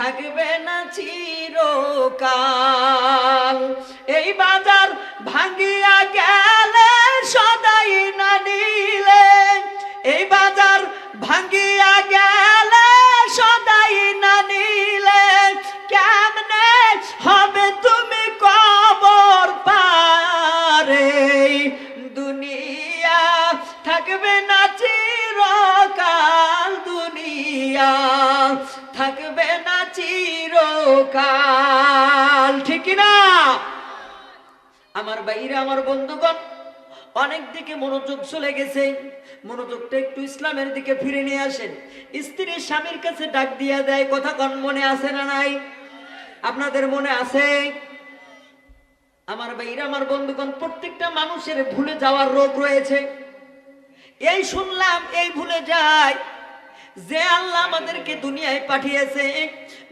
থাকবে না চিরকাল। এই বাজার ভাঙ্গিয়া গেলে চিরকাল ঠিক না আমার বাইরে আমার বন্ধুগণ, অনেক দিকে মনোযোগ চলে গেছে। মনোযোগটা একটু ইসলামের দিকে ফিরে নিয়ে আসেন। স্ত্রী স্বামীর কাছে ডাক দিয়া দেয়, কথা কন, মনে আছে না নাই? আপনাদের মনে আছে? আমার বাইরে আমার বন্ধুগণ, প্রত্যেকটা মানুষের ভুলে যাওয়ার রোগ রয়েছে। এই শুনলাম, এই ভুলে যায়। যে আল্লাহ আমাদেরকে দুনিয়ায় পাঠিয়েছে,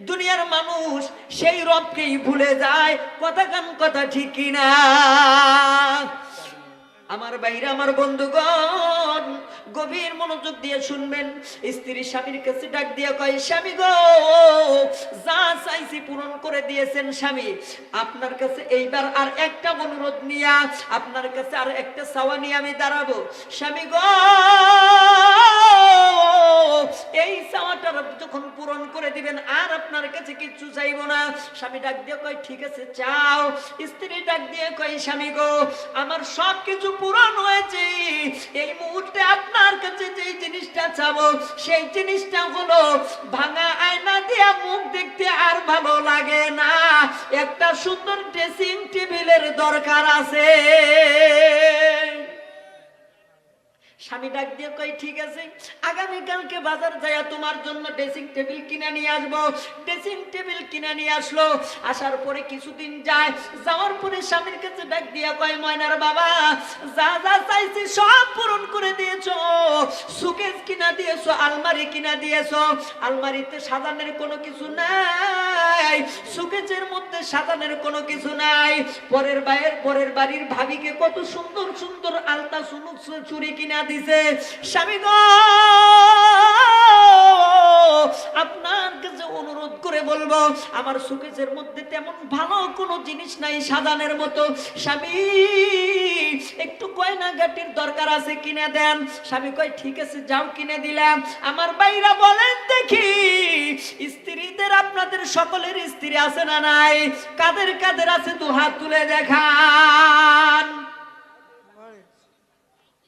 দুনিয়ার মানুষ সেই রবকেই ভুলে যায়। কথা কান কথা ঠিক কিনা? আমার বাইরে আমার বন্ধুগণ, গভীর মনোযোগ দিয়ে শুনবেন। স্ত্রী স্বামীর কাছে ডাক দিয়ে কয়, স্বামী গো, যা চাইছি পূরণ করে দিয়েছেন স্বামী। আপনার কাছে এইবার আর একটা অনুরোধ নিয়ে, আপনার কাছে আর একটা চাওয়া নিয়ে আমি দাঁড়াবো। স্বামী গো, এই চাওয়াটা যখন পূরণ করে দিবেন, আর আপনার কাছে কিচ্ছু চাইব না। স্বামী ডাক দিয়ে কয়, ঠিক আছে, চাও। স্ত্রী ডাক দিয়ে কয়, স্বামী গো, আমার সব কিছু পূরণ হয়েছে। এই মুহূর্তে আপনার কাছে যেই জিনিসটা চাবো, সেই জিনিসটা হলো ভাঙা আয়না দিয়া মুখ দেখতে আর ভালো লাগে না। একটা সুন্দর ড্রেসিং টেবিলের দরকার আছে। স্বামী ডাক দিয়ে কই ঠিক আছে, আগামীকালকে বাজার যাইয়া তোমার জন্য ড্রেসিং টেবিল কিনে নিয়ে আসব। ড্রেসিং টেবিল কিনে নিয়ে আসলো। আসার পরে কিছুদিন যায়, যাওয়ার পরে স্বামীর কাছে ডাক দিয়া কয়, ময়নার বাবা, যা যা চাইছি সব পূরণ করে দিয়েছ। সুকেস কিনা দিয়েছ, আলমারি কিনা দিয়েছ। আলমারিতে সাজানোর কোনো কিছু নাই সুকেজের মধ্যে সাজানোর কোনো কিছু নাই। পরের বাইরের পরের বাড়ির ভাবিকে কত সুন্দর সুন্দর আলতা সুনুক চুরি কিনা দিছে, স্বামী গো আপনার কাছে অনুরোধ করে বলব, আমার সুকেজের মধ্যে তেমন ভালো কোনো জিনিস নাই, সাজানের মতো। স্বামী, একটু গয়না গাটির দরকার আছে, কিনে দেন। স্বামী কয়, ঠিক আছে, যাও, কিনে দিলাম। আমার বাইরা বলেন, দেখি, স্ত্রীদের আপনাদের সকলের স্ত্রী আছে না নাই? কাদের কাদের আছে, দু হাত তুলে দেখান।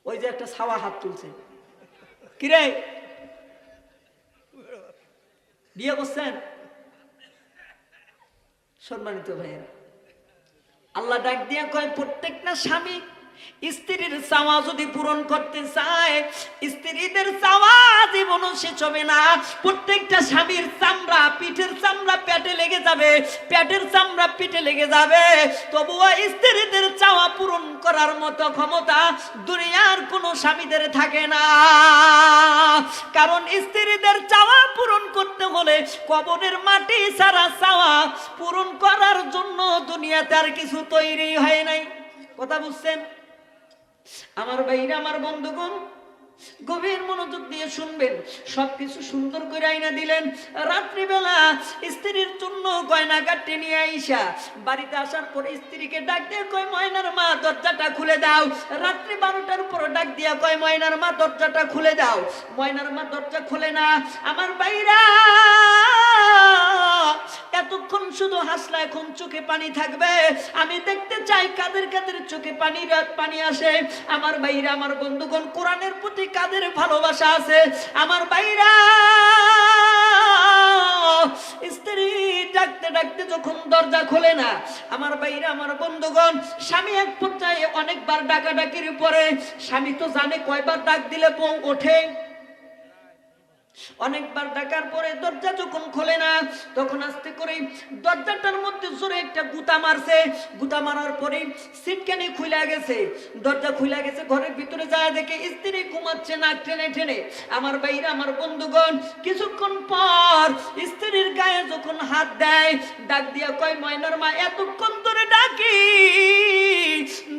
ওই যে একটা সাওয়া হাত তুলছে। কিরে বিয়ে করছেন? সম্মানিত ভাইয়েরা, আল্লাহ ডাক দিয়ে কয় প্রত্যেকটা স্বামী স্ত্রীর চাওয়া যদি পূরণ করতে চায়, স্ত্রীদের চাওয়া জীবনও শেষ হবে না। প্রত্যেকটা স্বামীর চামড়া পিঠের চামড়া পেটে লেগে যাবে, পেটের চামড়া পিঠে লেগে যাবে। তবুও স্ত্রীদের চাওয়া পূরণ করার মতো ক্ষমতা দুনিয়ার কোনো স্বামীদের থাকে না। কারণ স্ত্রীদের চাওয়া পূরণ করতে হলে কবরের মাটি সারা চাওয়া পূরণ করার জন্য দুনিয়াতে আর কিছু তৈরি হয় নাই। কথা বুঝছেন? আমার ভাইরা, আমার বন্ধুগণ, গভীর মনোযোগ দিয়ে শুনবেন। সবকিছু সুন্দর করে আইনা দিলেন। রাত্রিবেলা স্ত্রীর জন্য গয়না কাটতে নিয়ে আইসা বাড়িতে আসার পরে স্ত্রীকে ডাক দিয়ে কয়, ময়নার মা, দরজাটা খুলে দাও। রাত্রি বারোটার পর ডাক দিয়া কয়, ময়নার মা, দরজাটা খুলে দাও। ময়নার মা, দরজা খুলে না। আমার বাইরা এতক্ষণ শুধু হাসলা, এখন চোখে পানি থাকবে। আমি দেখতে চাই কাদের কাদের চোখে পানি পানি আসে। আমার বাইরা আমার বন্ধুগণ, কোরআনের প্রতি কাদের ভালোবাসা আছে? আমার বাইরা স্ত্রী ডাকতে ডাকতে যখন দরজা খোলে না, আমার বাইরে আমার বন্ধুগণ, স্বামী এক অনেকবার ডাকাডাকির স্বামী তো জানে কয়বার ডাক দিলে ওঠে। অনেকবার ডাকার পরে দরজা যখন খোলে না, তখন আস্তে করে দরজাটার মধ্যে জোরে একটা গুতা মারছে। গুতা মারার পরে সিটকানি খুলে গেছে। দরজা খুলে গেছে, ঘরের ভিতরে যায় দেখে স্ত্রী ঘুমাচ্ছে নাক টেনে টেনে আমার বাইরে আমার বন্ধুগণ, কিছুক্ষণ পর স্ত্রীর গায়ে যখন হাত দেয়, ডাক দিয়া কয়, ময়নার মা, এতক্ষণ ধরে ডাকি।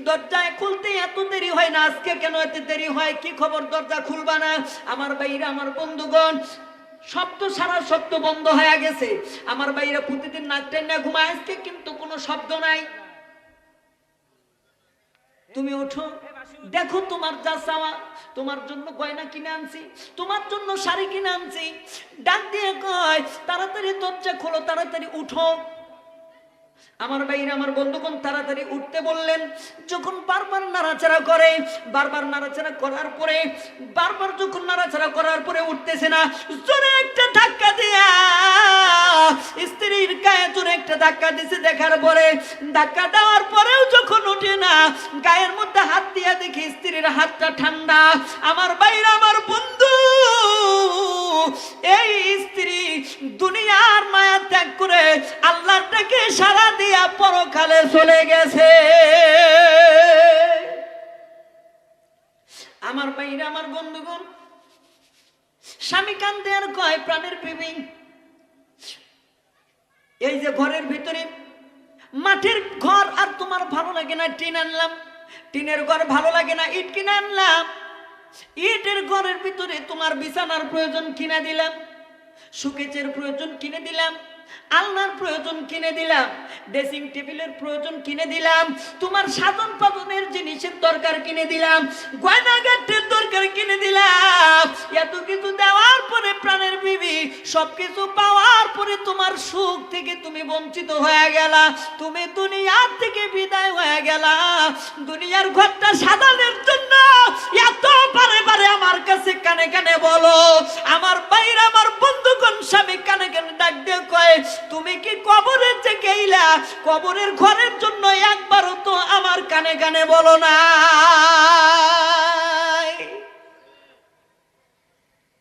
দরজায় খুলতে এত দেরি হয় না, আজকে কেন এত দেরি হয়? কি খবর? দরজা খুলবা না? আমার বাইরে আমার বন্ধুগণ শব্দ সারা শব্দ বন্ধ হয়ে গেছে। আমার বাইরে প্রতিদিন নাক টেনে ঘুমায় কিন্তু কোনো শব্দ নাই। তুমি ওঠো। দেখো তোমার যা চাওয়া, তোমার জন্য গয়না কিনে আনছি, তোমার জন্য শাড়ি কিনে আনছি। ডাক দিয়ে কয়, তাড়াতাড়ি দরজা খোলো, তাড়াতাড়ি উঠো। আমার বাইরে আমার বন্ধুগণ তাড়াতাড়ি উঠতে বললেন, যখন বারবার নাড়াচাড়া করে, বারবার নাড়াচাড়া করার পরে, বারবার যখন নাড়াচাড়া করার পরে উঠতেছে না, জোরে একটা ধাক্কা দিয়া স্ত্রীর গায়ে জোরে একটা ধাক্কা দিছে দেখার পরে, ধাক্কা দেওয়ার পরেও যখন উঠে না, গায়ের মধ্যে হাত দিয়া দেখি স্ত্রীর হাতটা ঠান্ডা। আমার বাইরে আমার বন্ধু, এই স্ত্রী দুনিয়ার মায়া ত্যাগ করে আল্লাহটাকে সারা দিয়া পরকালে চলে গেছে। আমার বাইরে আমার বন্ধুগণ, স্বামী কান্দে আর কয় প্রাণের প্রেমী। এই যে ঘরের ভিতরে মাটির ঘর আর তোমার ভালো লাগে না, টিন আনলাম। টিনের ঘর ভালো লাগে না, ইট কিনে আনলাম। ইটের ঘরের ভিতরে তোমার বিছানার প্রয়োজন কিনে দিলাম। সুকেচের প্রয়োজন কিনে দিলাম। আলনার প্রয়োজন কিনে দিলাম ড্রেসিং টেবিলের প্রয়োজন কিনে দিলাম, তোমার সাধন পাতনের জিনিসের দরকার কিনে দিলাম গয়নাঘাটের দরকার কিনে দিলাম। এত কিছু দেওয়ার পরে প্রাণের বিবি, সবকিছু পাওয়ার পরে তোমার সুখ থেকে তুমি বঞ্চিত হয়ে গেলা, তুমি দুনিয়ার থেকে বিদায় হয়ে গেলা। দুনিয়ার ঘরটা সাজানোর জন্য এত বারে বারে আমার কাছে কানে কানে বলো, আমার বাইরে আমার বন্ধুগণ স্বামী কানে কানে ডাক দিয়ে কয় তুমি কি কবরের যে গেইলা কবরের ঘরের জন্য একবারও তো আমার কানে কানে বলো না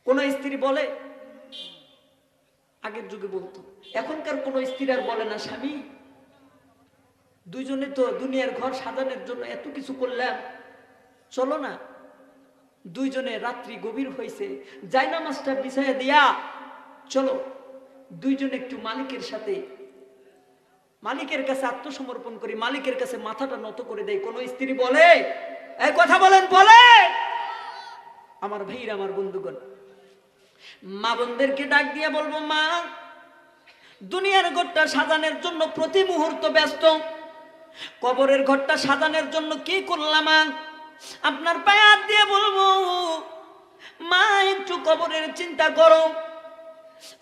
কোন স্ত্রী বলে? আগের যুগে বলতো। এখনকার কোন স্ত্রী আর বলে না, স্বামী। দুইজনে তো দুনিয়ার ঘর সাজানোর জন্য এত কিছু করলাম। চলো না। দুইজনে রাত্রি গভীর হয়েছে জায়নামাজটা বিছাইয়া দিয়া চলো। দুইজন একটু মালিকের সাথে, মালিকের কাছে আত্মসমর্পণ করি, মালিকের কাছে মাথাটা নত করে দেয় কোন স্ত্রী বলে এই কথা বলেন, বলে! আমার ভাইরা, আমার বন্ধুগণ, মা বোনদেরকে ডাক দিয়ে বলব, মা, দুনিয়ার ঘরটা সাজানোর জন্য প্রতি মুহূর্ত ব্যস্ত। কবরের ঘরটা সাজানোর জন্য কি করলাম? আপনার পায়ে হাত দিয়ে বলব, মা, একটু কবরের চিন্তা করো।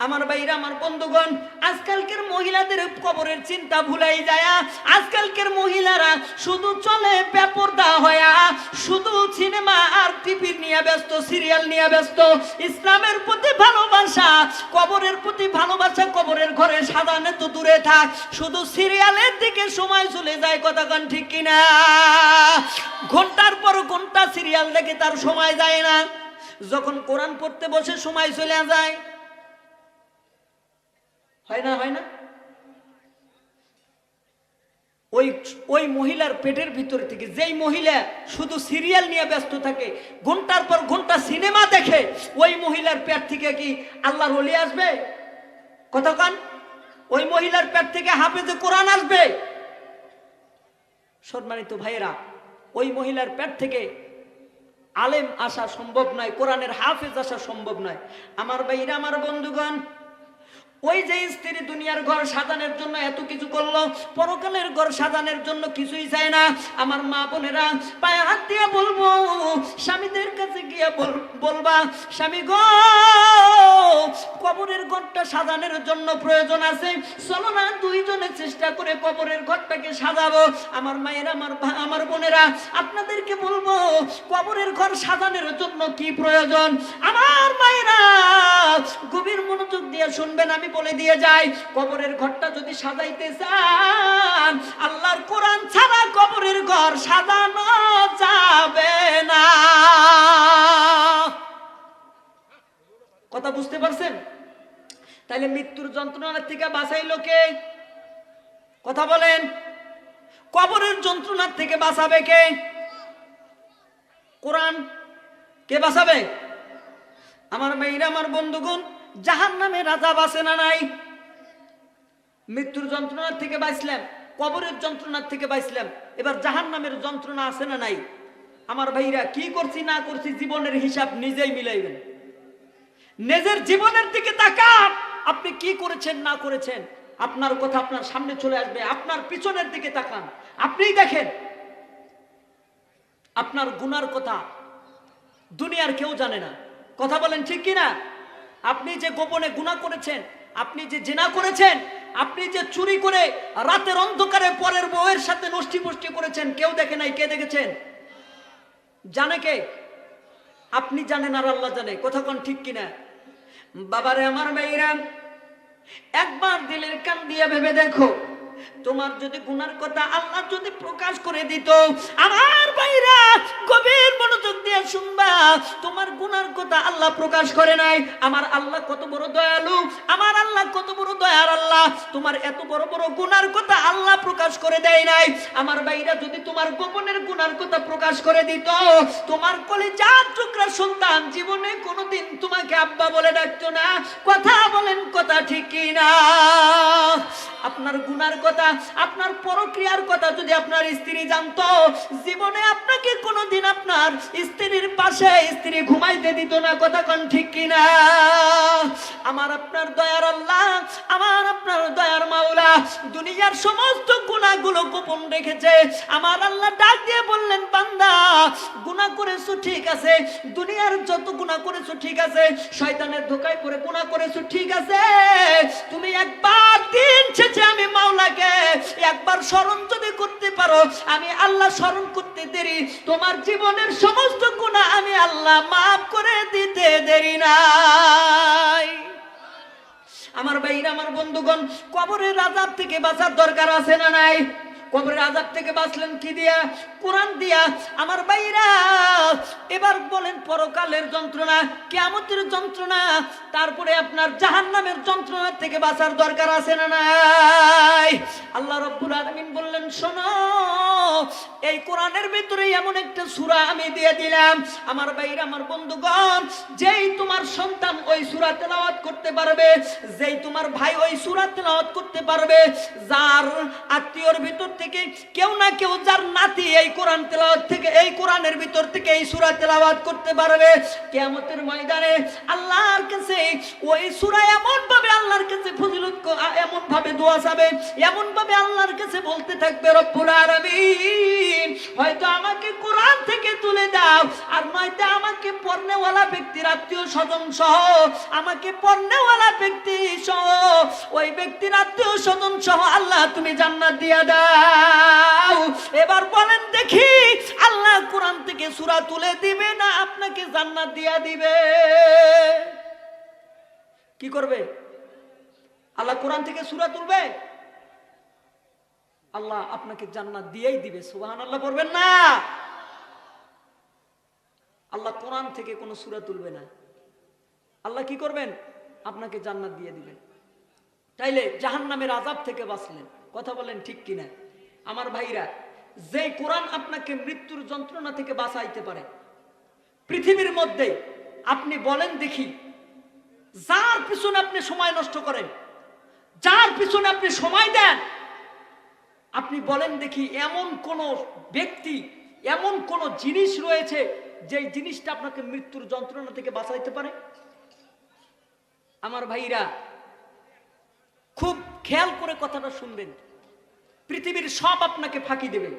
আমার বাইরে আমার বন্ধুগণ, আজকালকের মহিলাদের কবরের চিন্তা ভুলাই যায়, আজকালকের মহিলারা শুধু চলে বেপরদা হয়া, শুধু সিনেমা আর টিভির নিয়ে ব্যস্ত, সিরিয়াল নিয়ে ব্যস্ত। ইসলামের প্রতি ভালোবাসা, কবরের প্রতি ভালোবাসা, কবরের ঘরে সাজানো তো দূরে থাক, শুধু সিরিয়ালের দিকে সময় চলে যায় কতক্ষণ ঠিক কিনা? ঘণ্টার পর ঘণ্টা সিরিয়াল দেখে তার সময় যায় না। যখন কোরআন পড়তে বসে সময় চলে যায় হয় না হয় না? ওই ওই মহিলার পেটের ভিতর থেকে, যেই মহিলা শুধু সিরিয়াল নিয়ে ব্যস্ত থাকে, ঘণ্টার পর ঘণ্টা সিনেমা দেখে, ওই মহিলার পেট থেকে কি আল্লাহর ওলি আসবে? কতক্ষণ ওই মহিলার পেট থেকে হাফেজে কোরআন আসবে। সম্মানিত ভাইয়েরা, ওই মহিলার পেট থেকে আলেম আসা সম্ভব নয়, কোরআনের হাফেজ আসা সম্ভব নয়। আমার ভাইরা, আমার বন্ধুগণ ওই যে স্ত্রী দুনিয়ার ঘর সাজানোর জন্য এত কিছু করল, পরকালের ঘর সাজানোর জন্য কিছুই চায় না। আমার মা বোনেরা, পায়ে হাত দিয়ে বলব, স্বামীদের কাছে গিয়ে বলবা, স্বামী গো, কবরের ঘরটা সাজানোর জন্য প্রয়োজন আছে। চলো না দুইজনে চেষ্টা করে কবরের ঘরটাকে সাজাবো। আমার মায়ের, আমার আমার বোনেরা, আপনাদেরকে বলব, কবরের ঘর সাজানোর জন্য কি প্রয়োজন? আমার মায়েরা, গভীর মনোযোগ দিয়ে শুনবেন, আমি বলে দিয়ে যাই, কবরের ঘরটা যদি সাজাইতে চান, আল্লাহর কোরআন ছাড়া কবরের ঘর সাজানো যাবে না। কথা বুঝতে পারছেন? তাইলে মৃত্যুর যন্ত্রণা থেকে বাঁচাইলো কে? কথা বলেন। কবরের যন্ত্রণার থেকে বাঁচাবে কে? কোরআন কে বাঁচাবে? আমার মেয়েরা, আমার বন্ধুগণ জাহান নামে রাজা বাসে না নাই? মৃত্যুর যন্ত্রণার থেকে বাঁচলাম কবরের যন্ত্রণার থেকে বাঁচলাম এবার জাহান নামের যন্ত্রণা আছে না নাই? আমার ভাইরা, কি করছি না করছি জীবনের হিসাব নিজেই মিলাইবেন। নিজের জীবনের দিকে তাকান, আপনি কি করেছেন, না করেছেন, আপনার কথা আপনার সামনে চলে আসবে, আপনার পিছনের দিকে তাকান। আপনিই দেখেন, আপনার গুনার কথা দুনিয়ার কেউ জানে না। কথা বলেন ঠিক কি না আপনি যে গোপনে গুণা করেছেন, আপনি যে জেনা করেছেন, আপনি যে চুরি করে রাতের অন্ধকারে পরের বউয়ের সাথে নষ্টি পুষ্টি করেছেন, কেউ দেখে নাই, কে দেখেছেন? জানে কে? আপনি জানেন আর আল্লাহ জানে, কথা কোন ঠিক কিনা? বাবারে, আমার মেয়েরা, একবার দিলের কান দিয়ে ভেবে দেখো। তোমার যদি গুনার কথা আল্লাহ যদি প্রকাশ করে দিত, আমার ভাইরা গভীর মনোযোগ দিয়ে শুনবা, তোমার গুনার কথা আল্লাহ প্রকাশ করে নাই। আমার আল্লাহ কত বড় দয়ালু, আমার আল্লাহ কত বড় দয়ার আল্লাহ। তোমার এত বড় বড় গুনার কথা আল্লাহ প্রকাশ করে দেয় নাই। আমার ভাইরা যদি তোমার গোপনের গুনার কথা প্রকাশ করে দিত, তোমার কোলে চার টুকরা সন্তান জীবনে কোনোদিন তোমাকে আব্বা বলে ডাকতো না। কথা বলেন, কথা ঠিক কি না আপনার গুনার কথা আপনার পরক্রিয়ার কথা যদি আপনার স্ত্রী জানতো, জীবনে আপনাকে কোনোদিন আপনার স্ত্রীর পাশে স্ত্রী ঘুমাইতে দিত না, কথা কোন ঠিক কিনা? আমার আপনার দয়ার আল্লাহ, আমার আপনার দয়ার মাওলা, দুনিয়ার সমস্ত গুণাগুলো গোপন রেখেছে। আমার আল্লাহ ডাক দিয়ে বললেন, বান্দা, গুণা করেছ ঠিক আছে, দুনিয়ার যত গুণা করেছ ঠিক আছে, শয়তানের ধোকায় পড়ে গুণা করেছ ঠিক আছে। তুমি একবার দিন শেষে আমি মাওলাকে একবার স্মরণ যদি করতে পারো, আমি আল্লাহ স্মরণ করতে দেরি। তোমার জীবনের সমস্ত গুণা আমি আল্লাহ মাফ করে দিতে দেরি নাই। আমার ভাইরা, আমার বন্ধুগণ, কবরের আজাব থেকে বাঁচার দরকার আছে না নাই? কবরের আজাব থেকে বাঁচলেন কি দিয়া? কোরআন দিয়া। আমার ভাইরা, এবার বলেন পরকালের যন্ত্রণা কেমতের যন্ত্রণা, তারপরে আপনার জাহান্নামের যন্ত্রণা থেকে বাঁচার দরকার আছে না নাই? আল্লাহ রব্বুল আলামিন বললেন, শোনো, এই কোরআনের ভিতরে এমন একটা সূরা আমি দিয়ে দিলাম। আমার ভাইরা, আমার বন্ধুগণ, যেই তোমার সন্তান ওই সূরা তেলাওয়াত করতে পারবে, যেই তোমার ভাই ওই সূরা তেলাওয়াত করতে পারবে, যার আত্মীয়র ভিতর থেকে কেউ না কেউ যার নাতি এই কোরআন তেলাওয়াত থেকে, এই কোরআনের ভিতর থেকে এই সূরা তেলাওয়াত করতে পারবে। কিয়ামতের ময়দানে আল্লাহর কাছে ওই সূরা এমন ভাবে আল্লাহর কাছে ফজিলত এমন ভাবে দোয়া যাবে এমন ভাবে আল্লাহর কাছে বলতে থাকবে, রব্বুল আলামিন, হয়তো আমাকে কোরআন থেকে তুলে দাও, আর নয়তো আমাকে পর্নেওয়ালা ব্যক্তির আত্মীয় স্বজন সহ, আমাকে পর্নেওয়ালা ব্যক্তি সহ, ওই ব্যক্তির আত্মীয় স্বজন সহ আল্লাহ তুমি জান্নাত দিয়া দাও। এবার বলেন দেখি, আল্লাহ কোরআন থেকে সূরা তুলে দিবে না আপনাকে জান্নাত দিয়া দিবে? কি করবে? আল্লাহ কোরআন থেকে সূরা তুলবে? আল্লাহ আপনাকে জান্নাত দিয়েই দিবে সুবহান আল্লাহ পড়বেন না। আল্লাহ কোরআন থেকে কোনো সূরা তুলবে না। আল্লাহ কি করবেন? আপনাকে জান্নাত দিয়ে দিবেন তাইলে জাহান্নামের আজাব থেকে বাঁচলেন। কথা বলেন ঠিক কিনা? আমার ভাইরা, যে কোরআন আপনাকে মৃত্যুর যন্ত্রণা থেকে বাঁচাইতে পারে, পৃথিবীর মধ্যে আপনি বলেন দেখি, যার পিছনে আপনি সময় নষ্ট করেন, যার পিছনে আপনি সময় দেন, আপনি বলেন দেখি এমন কোন ব্যক্তি, এমন কোন জিনিস রয়েছে যে জিনিসটা আপনাকে মৃত্যুর যন্ত্রণা থেকে বাঁচাইতে পারে? আমার ভাইরা, খুব খেয়াল করে কথাটা শুনবেন। পৃথিবীর সব আপনাকে ফাঁকি দেবে।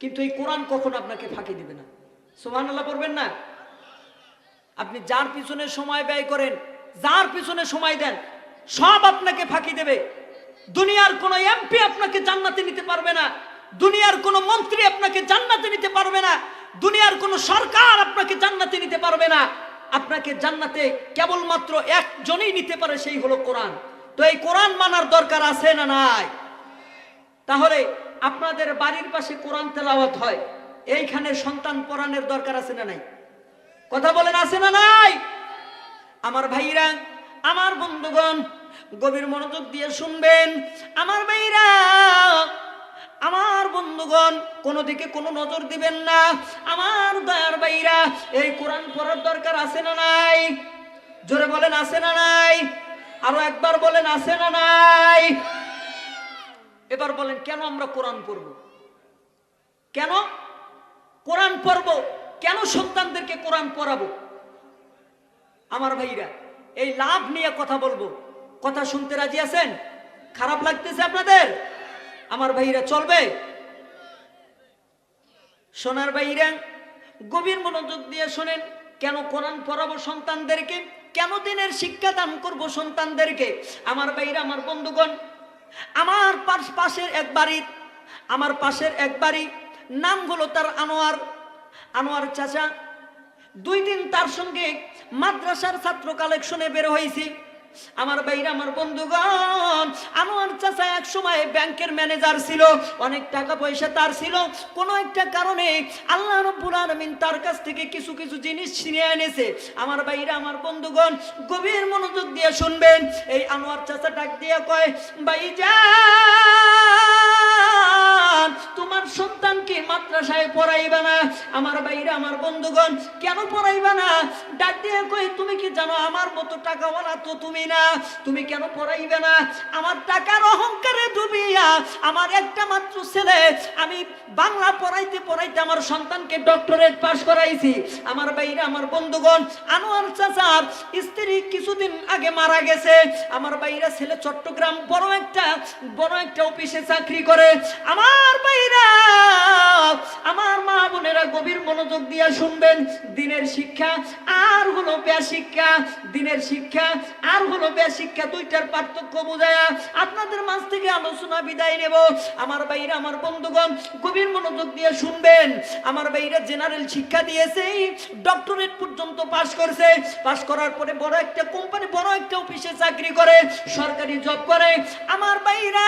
কিন্তু এই কোরআন কখন আপনাকে ফাঁকি দেবে না। সোহানাল্লাহ পড়বেন না? আপনি যার পিছনে সময় ব্যয় করেন, যার পিছনে সময় দেন, সব আপনাকে ফাঁকি দেবে। দুনিয়ার কোন এমপি আপনাকে জান্নাতে নিতে পারবে না। দুনিয়ার কোন মন্ত্রী আপনাকে জান্নাতে নিতে পারবে না। দুনিয়ার কোন সরকার আপনাকে জান্নাতে নিতে পারবে না। আপনাকে জান্নাতে কেবলমাত্র একজনই নিতে পারে, সেই হলো কোরআন। তো এই কোরআন মানার দরকার আছে না নাই? তাহলে আপনাদের বাড়ির পাশে কোরআন তেলাওয়াত হয়। এইখানে সন্তান পড়ানোর দরকার আছে না নাই? কথা বলেন, আছে না নাই? আমার ভাইরা, আমার বন্ধুগণ, গভীর মনোযোগ দিয়ে শুনবেন। আমার ভাইরা, আমার বন্ধুগণ, কোনো দিকে কোনো নজর দিবেন না। আমার দয়ার ভাইরা, এই কোরআন পড়ার দরকার আছে না নাই? জোরে বলেন, আছে না নাই? আরও একবার বলেন, আছে না নাই? এবার বলেন, কেন আমরা কোরআন পড়ব? কেন কোরআন পড়ব? কেন সন্তানদেরকে কোরআন পড়াবো? আমার ভাইরা, এই লাভ নিয়ে কথা বলব। কথা শুনতে রাজি আছেন? খারাপ লাগতেছে আপনাদের? আমার ভাইরা, চলবে? সোনার ভাইরা, গভীর মনোযোগ দিয়ে শোনেন, কেন কোরআন পড়াবো সন্তানদেরকে? কেন দিনের শিক্ষা দান করব সন্তানদেরকে? আমার ভাইরা, আমার বন্ধুগণ আমার পাশ- পাশের এক বাড়ির আমার পাশের এক বাড়ি নাম হলো তার আনোয়ার। আনোয়ার চাচা, দুই দিন তার সঙ্গে মাদ্রাসার ছাত্র কালেকশনে বের হয়েছি। আমার বাইরে আমার বন্ধুগণ, আমার চাচা এক সময় ব্যাংকের ম্যানেজার ছিল, অনেক টাকা পয়সা তার ছিল। কোনো একটা কারণে আল্লাহ রব্বুল আলামিন তার কাছ থেকে কিছু কিছু জিনিস ছিনিয়ে এনেছে। আমার বাইরে আমার বন্ধুগণ, গভীর মনোযোগ দিয়ে শুনবেন। এই আনোয়ার চাচা ডাক দিয়ে কয়, ভাইজান! তোমার সন্তানকে মাদ্রাসায় পড়াইবে না। আমার বাইরে আমার বন্ধুগণ, কেন পড়াইবে না? ডাক দিয়ে কই, তুমি কি জানো, আমার মতো টাকাওয়ালা তো তুমি না? তুমি কেন পড়াইবে না? আমার টাকার ডুবিয়া আমার একটা মাত্র ছেলে, আমি বাংলা পড়াইতে পড়াইতে আমার সন্তানকে ডক্টরেট পাশ করাইছি। আমার বাইরে আমার বন্ধুগণ, আনোয়ার চাচার স্ত্রী কিছুদিন আগে মারা গেছে। আমার বাইরা ছেলে চট্টগ্রাম, বড় একটা বড় একটা অফিসে চাকরি করে। আমার বাইরা আমার মা বোনেরা গভীর মনোযোগ দিয়ে শুনবেন, দিনের শিক্ষা, আর হলো শিক্ষা, দিনের শিক্ষা, আর হলো শিক্ষা, দুইটার পার্থক্য বোঝায়া আপনাদের মাঝ থেকে আলোচনা বিদায় নেব। আমার বাইরে আমার বন্ধুগণ, গভীর মনোযোগ দিয়ে শুনবেন। আমার বাইরে জেনারেল শিক্ষা দিয়েছে ডক্টরেট পর্যন্ত পাশ করছে। পাশ করার পরে বড় একটা কোম্পানি বড় একটা অফিসে চাকরি করে, সরকারি জব করে। আমার বাইরা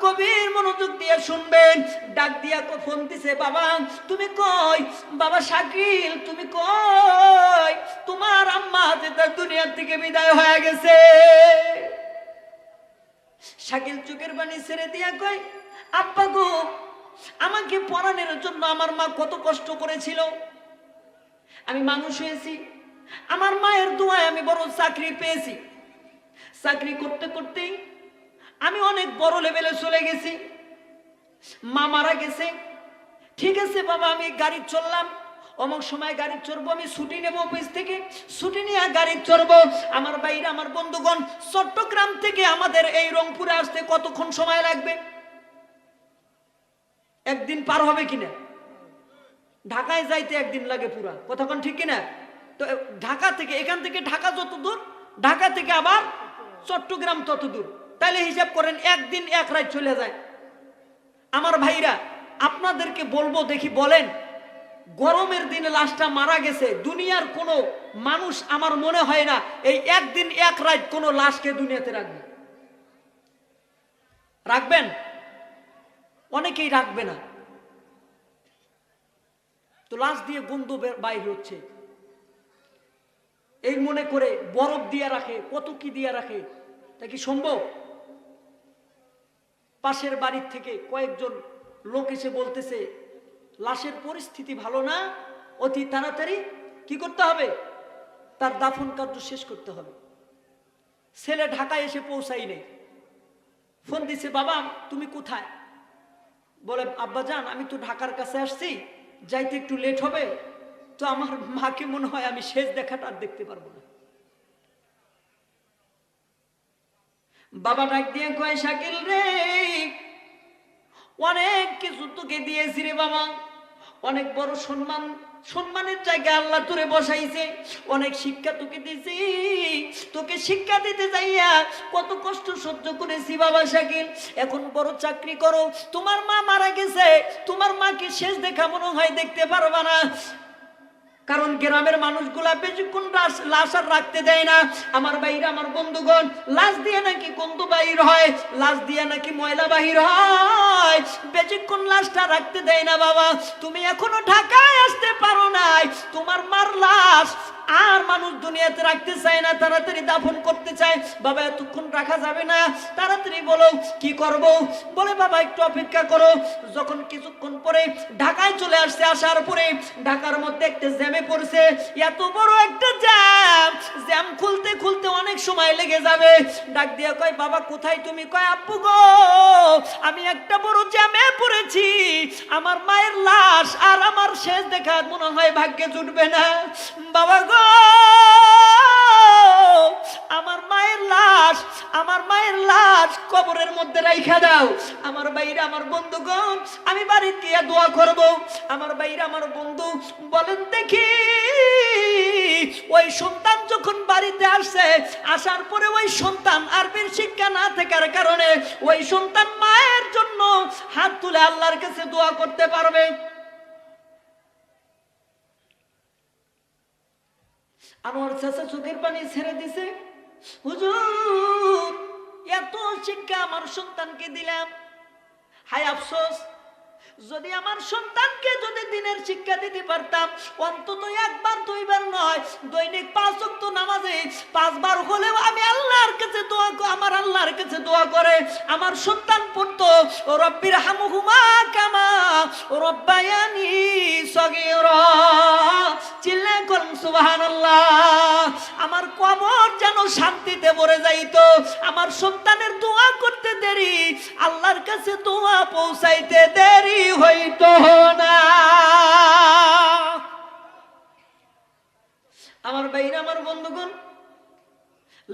গভীর মনোযোগ দিয়ে শুনবেন। ডাক দিয়া ফোন দিছে, বাবা, তুমি কই? বাবা, শাকিল, তুমি কই? তোমার আম্মা যে দুনিয়ার থেকে বিদায় হয়ে গেছে। শাকিল চোখের বাণী ছেড়ে দিয়া কয়, আব্বা গো, আমাকে পড়ানোর জন্য আমার মা কত কষ্ট করেছিল। আমি মানুষ হয়েছি। আমার মায়ের দোয়ায় আমি বড় চাকরি পেয়েছি। চাকরি করতে করতেই আমি অনেক বড় লেভেলে চলে গেছি। মা মারা গেছে। ঠিক আছে বাবা, আমি গাড়ি চললাম। অমুক সময় গাড়ি চড়বো, আমি ছুটি নেব অফিস থেকে। ছুটি নিয়ে গাড়ি চড়বো। আমার বাইরে আমার বন্ধুগণ, চট্টগ্রাম থেকে আমাদের এই রংপুরে আসতে কতক্ষণ সময় লাগবে? একদিন পার হবে কিনা? ঢাকায় যাইতে একদিন লাগে পুরা। কতক্ষণ ঠিক কিনা? তো, ঢাকা থেকে, এখান থেকে ঢাকা যত দূর, ঢাকা থেকে আবার চট্টগ্রাম তত দূর। তাহলে হিসাব করেন, একদিন এক রাত চলে যায়। আমার ভাইরা, আপনাদেরকে বলব, দেখি বলেন গরমের দিনে লাশটা মারা গেছে, দুনিয়ার কোনো মানুষ আমার মনে হয় না এই একদিন এক রাত কোনো লাশকে দুনিয়াতে রাখবে। রাখবেন? অনেকেই রাখবে না। তো লাশ দিয়ে গন্ধ বাইর হচ্ছে। এই মনে করে বরফ দিয়ে রাখে কত কি দিয়ে রাখে, তা কি সম্ভব? পাশের বাড়ির থেকে কয়েকজন লোক এসে বলতেছে লাশের পরিস্থিতি ভালো না, অতি তাড়াতাড়ি কি করতে হবে? তার দাফন কার্য শেষ করতে হবে। ছেলে ঢাকায় এসে পৌঁছাই নেই। ফোন দিছে, বাবা, তুমি কোথায়? বলে, আব্বা যান আমি তো ঢাকার কাছে আসছি, যাইতে একটু লেট হবে, তো আমার মাকে মনে হয় আমি শেষ দেখাটা আর দেখতে পারব না। বাবা ডাক দিয়ে, কয় শাকিল রে, অনেক কিছু তোকে দিয়েছি রে বাবা। অনেক বড় সম্মান, সম্মানের জায়গায় আল্লাহ তোরে বসাইছে। অনেক শিক্ষা তোকে দিয়েছি। তোকে শিক্ষা দিতে যাইয়া কত কষ্ট সহ্য করেছি বাবা শাকিল। এখন বড় চাকরি করো। তোমার মা মারা গেছে। তোমার মাকে শেষ দেখা মনে হয় দেখতে পারবা না। কারণ গ্রামের মানুষগুলা বেশিক্ষণ লাশ- আর রাখতে দেয় না। আমার বাইরে আমার বন্ধুগণ, লাশ দিয়ে নাকি গন্ধ বাহির হয়, লাশ দিয়ে নাকি ময়লা বাহির হয়। বেশিক্ষণ লাশটা রাখতে দেয় না বাবা। তুমি এখনও ঢাকায় আসতে পারো নাই। তোমার মার লাশ আর মানুষ দুনিয়াতে রাখতে চায় না, তাড়াতাড়ি দাফন করতে চায়। বাবা, এতক্ষণ রাখা যাবে না। তাড়াতাড়ি বলো, কি করব? বলে, বাবা, একটু অপেক্ষা করো। যখন কিছুক্ষণ পরে ঢাকায় চলে আসছে, আসার পরে ঢাকার মধ্যে একটা জ্যামে পড়ছে। এত বড় একটা জ্যাম! জ্যাম খুলতে খুলতে অনেক সময় লেগে যাবে। ডাক দিয়ে কয়, বাবা, কোথায় তুমি? কয় আব্বু গো, আমি একটা বড় জ্যামে পড়েছি। আমার মায়ের লাশ আর আমার শেষ দেখা মনে হয় ভাগ্যে জুটবে না। বাবা গো আমার মায়ের লাশ, আমার মায়ের লাশ কবরের মধ্যে রাইখা দাও। আমার বাইরে আমার বন্ধুগণ, আমি বাড়ি গিয়ে দোয়া করব। আমার বাইরে আমার বন্ধু, বলেন দেখি, ওই সন্তান যখন বাড়িতে আসছে, আসার পরে ওই সন্তান আরবির শিক্ষা না থাকার কারণে ওই সন্তান মায়ের জন্য হাত তুলে আল্লাহর কাছে দোয়া করতে পারবে। আমার চাচা চোখের পানি ছেড়ে দিছে। হুজুর, এত শিক্ষা আমার সন্তানকে দিলাম। হায় আফসোস, যদি আমার সন্তানকে দিনের শিক্ষা দিতে পারতাম। অন্তত একবার, দুইবার নয় দৈনিক পাঁচ ওয়াক্ত নামাজে পাঁচবার হলেও আমি আল্লাহর কাছে দোয়া আমার আল্লাহর কাছে দোয়া করে। আমার সন্তান পড়তো, ও রব্বির হামুহুমা কামা ও রব্বায়ানি করুন, সুবহানাল্লাহ। আমার কবর যেন শান্তিতে ভরে যাইতো। আমার সন্তানের দোয়া করতে দেরি, আল্লাহর কাছে দোয়া পৌঁছাইতে দেরি হইতো না। আমার বাইরে আমার বন্ধুগণ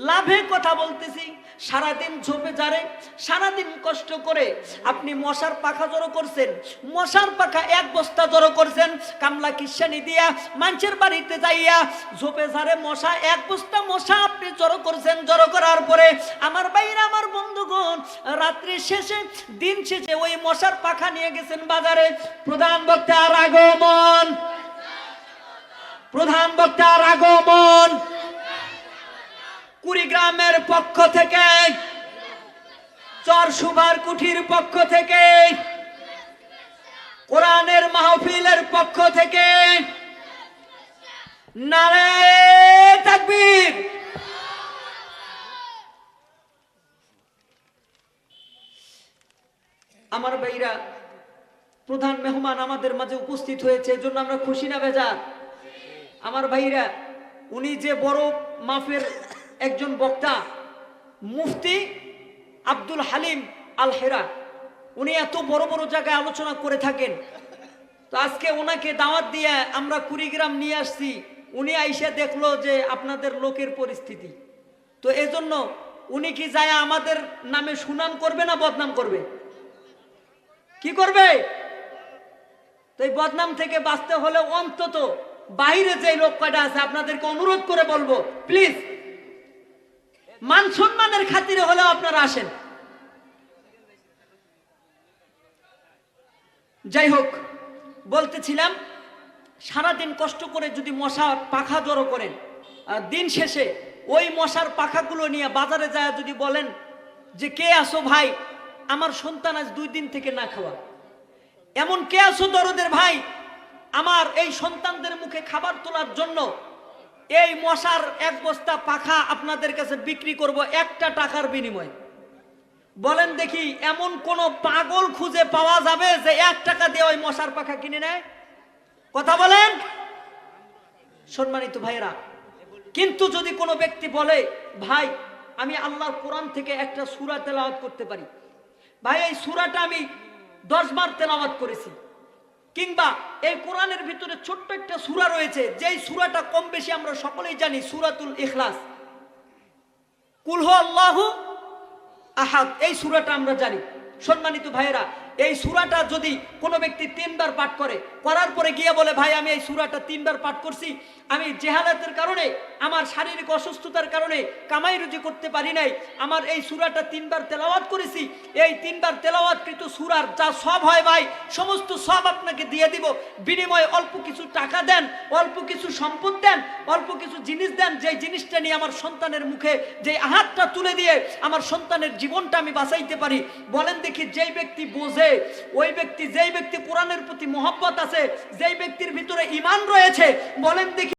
লাভে কথা বলতেছি। সারাদিন ঝোপে যারে সারাদিন কষ্ট করে আপনি মশার পাখা জড়ো করছেন। মশার পাখা এক বস্তা জড়ো করছেন, কামলা কিসানি দিয়া, মানুষের বাড়িতে যাইয়া ঝোপে ঝাড়ে মশা, এক বস্তা মশা আপনি জড়ো করছেন। জড়ো করার পরে আমার বাইরে আমার বন্ধুগণ, রাত্রি শেষে, দিন শেষে ওই মশার পাখা নিয়ে গেছেন বাজারে। প্রধান বক্তার আগমন। প্রধান বক্তার আগমন। কুড়িগ্রামের পক্ষ থেকে চর সুভার কুঠির পক্ষ থেকে, কোরআনের মাহফিলের পক্ষ থেকে আমার ভাইরা, প্রধান মেহমান আমাদের মাঝে উপস্থিত হয়েছে, এজন্য আমরা খুশি না বেজা আমার ভাইরা, উনি যে বড় মাফের একজন বক্তা, মুফতি আব্দুল হালিম আল হেরা উনি এত বড় বড় জায়গায় আলোচনা করে থাকেন। তো আজকে ওনাকে দাওয়াত দিয়ে আমরা কুড়িগ্রাম নিয়ে আসছি। উনি আইসা দেখল যে আপনাদের লোকের পরিস্থিতি। তো এজন্য উনি কি যায় আমাদের নামে সুনাম করবে না বদনাম করবে? কি করবে? তো এই বদনাম থেকে বাঁচতে হলে অন্তত বাইরে যে লোক কয়টা আছে, আপনাদেরকে অনুরোধ করে বলব, প্লিজ। মান সম্মানের খাতিরে হলেও আপনারা আসেন। যাই হোক, বলতেছিলাম, সারাদিন কষ্ট করে যদি মশা পাখা জড়ো করেন দিন শেষে ওই মশার পাখাগুলো নিয়ে বাজারে যায় যদি বলেন যে, কে আসো ভাই? আমার সন্তান আজ দুই দিন থেকে না খাওয়া। এমন কে আসো দরদের ভাই? আমার এই সন্তানদের মুখে খাবার তোলার জন্য এই মশার এক বস্তা পাখা আপনাদের কাছে বিক্রি করব একটা টাকার বিনিময়ে। বলেন দেখি, এমন কোন পাগল খুঁজে পাওয়া যাবে যে এক টাকা দিয়ে ওই মশার পাখা কিনে নেয়? কথা বলেন? সম্মানিত ভাইয়েরা, কিন্তু যদি কোনো ব্যক্তি বলে, ভাই, আমি আল্লাহর কোরআন থেকে একটা সুরা তেলাওয়াত করতে পারি। ভাই, এই সুরাটা আমি দশ বার তেলাওয়াত করেছি। কিংবা এই কোরআনের ভিতরে ছোট্ট একটা সুরা রয়েছে, যেই সুরাটা কম বেশি আমরা সকলেই জানি, সুরাতুল ইখলাস। কুলহ আল্লাহ আহাদ, এই সুরাটা আমরা জানি। সম্মানিত ভাইয়েরা এই সুরাটা যদি কোনো ব্যক্তি তিনবার পাঠ করে, করার পরে গিয়ে বলে, ভাই, আমি এই সুরাটা তিনবার পাঠ করছি। আমি জেহালাতের কারণে, আমার শারীরিক অসুস্থতার কারণে কামাই রুজি করতে পারি নাই। আমার এই সুরাটা তিনবার তেলাওয়াত করেছি। এই তিনবার তেলাওয়াতকৃত সুরার যা সব হয় ভাই, সমস্ত সব আপনাকে দিয়ে দিব। বিনিময়ে অল্প কিছু টাকা দেন, অল্প কিছু সম্পদ দেন, অল্প কিছু জিনিস দেন। যে জিনিসটা নিয়ে আমার সন্তানের মুখে যে আহাতটা তুলে দিয়ে আমার সন্তানের জীবনটা আমি বাঁচাইতে পারি। বলেন দেখি, যেই ব্যক্তি বোঝে ওই ব্যক্তি যেই ব্যক্তি কোরআনের প্রতি মহব্বত আছে, যেই ব্যক্তির ভিতরে ইমান রয়েছে, বলেন দেখি